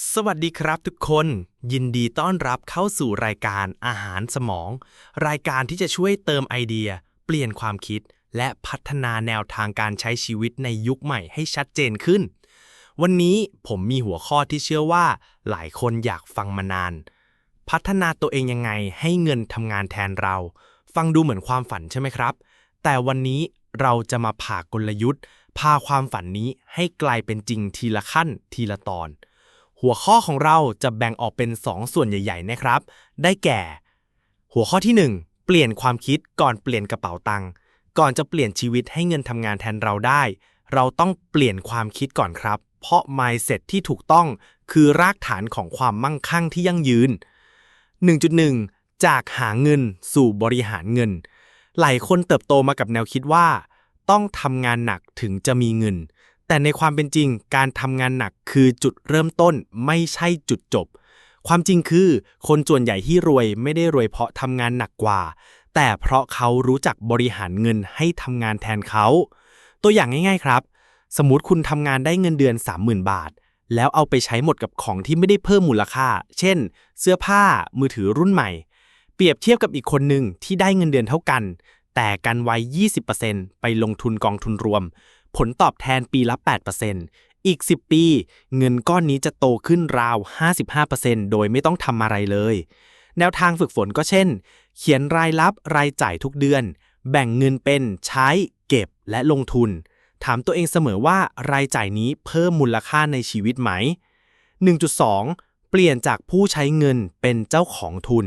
สวัสดีครับทุกคน ยินดีต้อนรับเข้าสู่รายการอาหารสมอง รายการที่จะช่วยเติมไอเดีย เปลี่ยนความคิด และพัฒนาแนวทางการใช้ชีวิตในยุคใหม่ให้ชัดเจนขึ้น วันนี้ผมมีหัวข้อที่เชื่อว่า หลายคนอยากฟังมานาน พัฒนาตัวเองยังไงให้เงินทำงานแทนเรา ฟังดูเหมือนความฝันใช่ไหมครับ แต่วันนี้เราจะมาผ่ากลยุทธ์ พาความฝันนี้ให้กลายเป็นจริงทีละขั้นทีละตอน หัวข้อของเราจะแบ่งออกเป็น 2 ส่วนใหญ่ ๆ นะครับ ได้แก่ หัวข้อที่ 1 เปลี่ยนความคิดก่อนเปลี่ยนกระเป๋าตังค์ก่อนจะเปลี่ยนชีวิตให้เงินทำงานแทนเราได้ เราต้องเปลี่ยนความคิดก่อนครับ เพราะ mindset ที่ถูกต้องคือรากฐานของความมั่งคั่งที่ยั่งยืน 1.1 จากหาเงินสู่บริหารเงิน หลายคนเติบโตมากับแนวคิดว่า ต้องทำงานหนักถึงจะมีเงิน แต่ในความเป็นจริงการทำงานหนักคือจุดเริ่มต้นไม่ใช่จุดจบ ความจริงคือ คนส่วนใหญ่ที่รวยไม่ได้รวยเพราะทำงานหนักกว่า แต่เพราะเขารู้จักบริหารเงินให้ทำงานแทนเขา ตัวอย่างง่าย ๆครับ สมมติคุณทำงานได้เงินเดือน 30,000 บาท แล้วเอาไปใช้หมดกับของที่ไม่ได้เพิ่มมูลค่า เช่น เสื้อผ้ามือถือรุ่นใหม่ เปรียบเทียบกับอีกคนหนึ่งที่ได้เงินเดือนเท่ากัน แต่กันไว้ 20%ไปลงทุนกองทุนรวม ผลตอบแทนปีละ 8%อีก 10 ปี เงินก้อนนี้จะโตขึ้นราว 55%โดยไม่ต้องทำอะไรเลย แนวทางฝึกฝนก็เช่น เขียนรายรับรายจ่ายทุกเดือน แบ่งเงินเป็นใช้ เก็บและลงทุน ถามตัวเองเสมอว่ารายจ่ายนี้เพิ่มมูลค่าในชีวิตไหม 1.2 เปลี่ยนจากผู้ใช้เงินเป็นเจ้าของทุน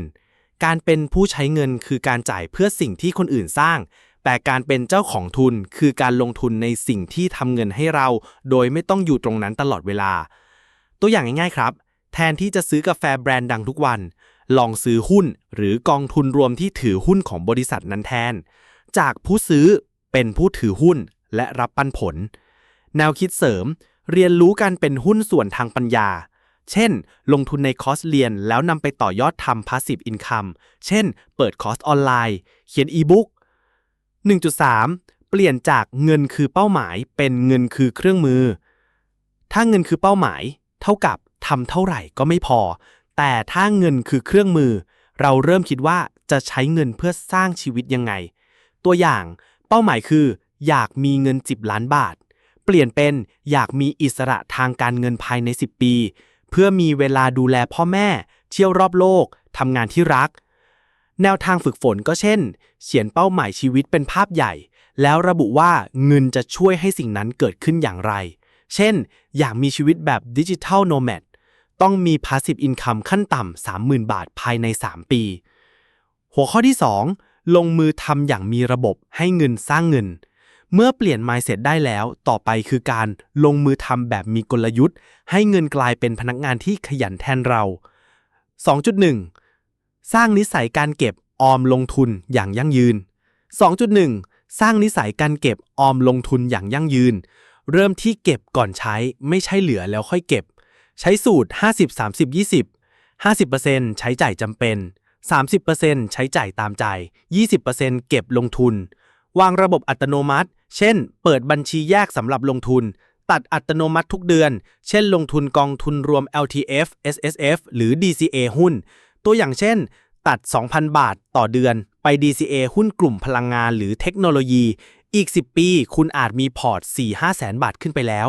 การเป็นผู้ใช้เงินคือการจ่ายเพื่อสิ่งที่คนอื่นสร้าง แต่การเป็นเจ้าของทุนคือการลงทุนในสิ่งที่ทำเงินให้เรา โดยไม่ต้องอยู่ตรงนั้นตลอดเวลา ตัวอย่างง่ายๆครับ แทนที่จะซื้อกาแฟแบรนด์ดังทุกวัน ลองซื้อหุ้นหรือกองทุนรวมที่ถือหุ้นของบริษัทนั้นแทน จากผู้ซื้อเป็นผู้ถือหุ้นและรับปันผล แนวคิดเสริม เรียนรู้การเป็นหุ้นส่วนทางปัญญา เช่น ลงทุนในคอร์สเรียนแล้วนำไปต่อยอดทำ passive income เช่น เปิดคอร์สออนไลน์ เขียนอีบุ๊ก1.3 เปลี่ยนจากเงินคือเป้าหมายเป็นเงินคือเครื่องมือ ถ้าเงินคือเป้าหมาย เท่ากับทำเท่าไหร่ก็ไม่พอ แต่ถ้าเงินคือเครื่องมือ เราเริ่มคิดว่าจะใช้เงินเพื่อสร้างชีวิตยังไง ตัวอย่างเป้าหมายคือ อยากมีเงิน 10 ล้านบาท เปลี่ยนเป็นอยากมีอิสระทางการเงินภายใน 10 ปี เพื่อมีเวลาดูแลพ่อแม่ เที่ยวรอบโลกทำงานที่รัก แนวทางฝึกฝนก็เช่น เขียนเป้าหมายชีวิตเป็นภาพใหญ่ แล้วระบุว่าเงินจะช่วยให้สิ่งนั้นเกิดขึ้นอย่างไร เช่น อยากมีชีวิตแบบดิจิทัลโนแมดต้องมี Passive Income ขั้นต่ำ 30,000 บาทภายใน 3 ปี หัวข้อที่ 2 ลงมือทำอย่างมีระบบให้เงินสร้างเงิน เมื่อเปลี่ยน mindset ได้แล้ว ต่อไปคือการลงมือทำแบบมีกลยุทธ์ ให้เงินกลายเป็นพนักงานที่ขยันแทนเรา 2.1 สร้างนิสัยการเก็บออมลงทุนอย่างยั่งยืน 2.1 สร้างนิสัยการเก็บออมลงทุนอย่างยั่งยืน เริ่มที่เก็บก่อนใช้ ไม่ใช่เหลือแล้วค่อยเก็บ ใช้สูตร 50 30 20 50%ใช้จ่ายจำเป็น 30%ใช้จ่ายตามใจ 20%เก็บลงทุน วางระบบอัตโนมัติ เช่น เปิดบัญชีแยกสำหรับลงทุน ตัดอัตโนมัติทุกเดือน เช่น ลงทุนกองทุนรวม LTF SSF หรือ DCA หุ้น ตัวอย่างเช่น ตัด 2,000 บาทต่อเดือน ไป DCA หุ้นกลุ่มพลังงานหรือเทคโนโลยี อีก 10 ปี คุณอาจมีพอร์ต 4-5แสนบาทขึ้นไปแล้ว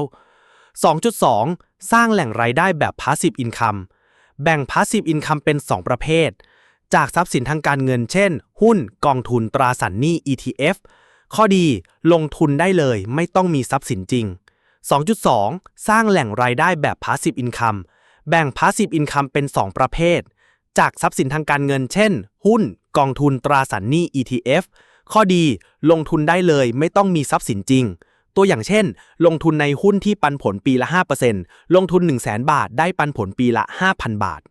2.2 สร้างแหล่งรายได้แบบ Passive Income แบ่ง Passive Income เป็น 2 ประเภท จากทรัพย์สินทางการเงิน เช่น หุ้นกองทุนตราสารหนี้ ETF ข้อดีลงทุนได้เลยไม่ต้องมีทรัพย์สินจริง 2.2 สร้างแหล่งรายได้แบบ Passive Income แบ่ง Passive Income เป็น 2 ประเภท จากทรัพย์สินทางการเงิน เช่น หุ้นกองทุนตราสารหนี้ ETF ข้อดีลงทุนได้เลยไม่ต้องมีทรัพย์สินจริง ตัวอย่างเช่น ลงทุนในหุ้นที่ปันผลปีละ 5%ลงทุน 1 0 0 0 0 บาท ได้ปันผลปีละ 5,000 บาท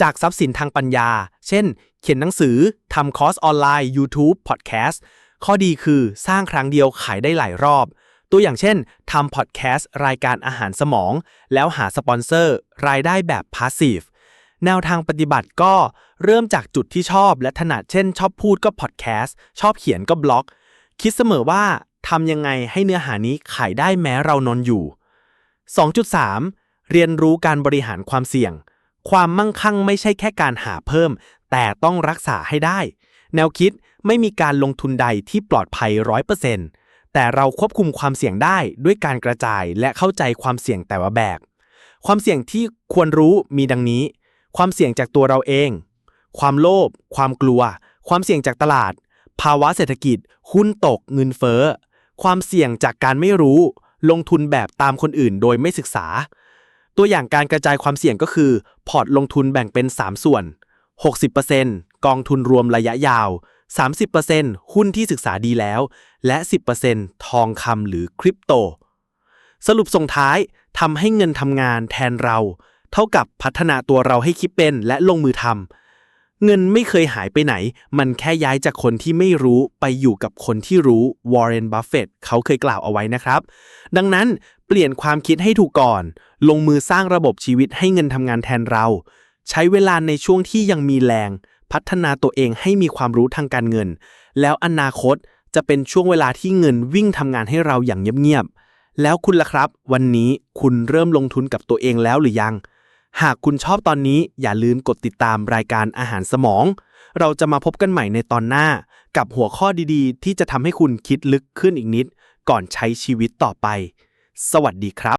จากทรัพย์สินทางปัญญา เช่น เขียนหนังสือทำคอร์สออนไลน์ YouTube Podcast ข้อดีคือสร้างครั้งเดียวขายได้หลายรอบ ตัวอย่างเช่นทำพอดแคสต์รายการอาหารสมอง แล้วหาสปอนเซอร์ รายได้แบบพาสซีฟแนวทางปฏิบัติก็เริ่มจากจุดที่ชอบและถนัดเช่น ชอบพูดก็พอดแคสต์ชอบเขียนก็บล็อก คิดเสมอว่าทำยังไงให้เนื้อหานี้ขายได้แม้เรานอนอยู่ 2.3 เรียนรู้การบริหารความเสี่ยง ความมั่งคั่งไม่ใช่แค่การหาเพิ่ม แต่ต้องรักษาให้ได้ แนวคิดไม่มีการลงทุนใดที่ปลอดภัยร้อยเปอร์เซ็นต์แต่เราควบคุมความเสี่ยงได้ด้วยการกระจายและเข้าใจความเสี่ยงแต่ละแบบ ความเสี่ยงที่ควรรู้มีดังนี้ ความเสี่ยงจากตัวเราเอง ความโลภ ความกลัว ความเสี่ยงจากตลาด ภาวะเศรษฐกิจ หุ้นตก เงินเฟ้อ ความเสี่ยงจากการไม่รู้ ลงทุนแบบตามคนอื่นโดยไม่ศึกษา ตัวอย่างการกระจายความเสี่ยงก็คือ พอร์ตลงทุนแบ่งเป็น 3 ส่วน 60%กองทุนรวมระยะยาว 30%หุ้นที่ศึกษาดีแล้ว และ 10%ทองคำหรือคริปโต สรุปส่งท้ายทำให้เงินทำงานแทนเรา เท่ากับพัฒนาตัวเราให้คิดเป็นและลงมือทำ เงินไม่เคยหายไปไหน มันแค่ย้ายจากคนที่ไม่รู้ไปอยู่กับคนที่รู้วอร์เรน บัฟเฟตเขาเคยกล่าวเอาไว้นะครับ ดังนั้นเปลี่ยนความคิดให้ถูกก่อน ลงมือสร้างระบบชีวิตให้เงินทำงานแทนเรา ใช้เวลาในช่วงที่ยังมีแรง พัฒนาตัวเองให้มีความรู้ทางการเงิน แล้วอนาคตจะเป็นช่วงเวลาที่เงินวิ่งทำงานให้เราอย่างเงียบๆแล้วคุณล่ะครับ วันนี้คุณเริ่มลงทุนกับตัวเองแล้วหรือยัง หากคุณชอบตอนนี้อย่าลืมกดติดตามรายการอาหารสมอง เราจะมาพบกันใหม่ในตอนหน้า กับหัวข้อดีๆ ที่จะทำให้คุณคิดลึกขึ้นอีกนิด ก่อนใช้ชีวิตต่อไป สวัสดีครับ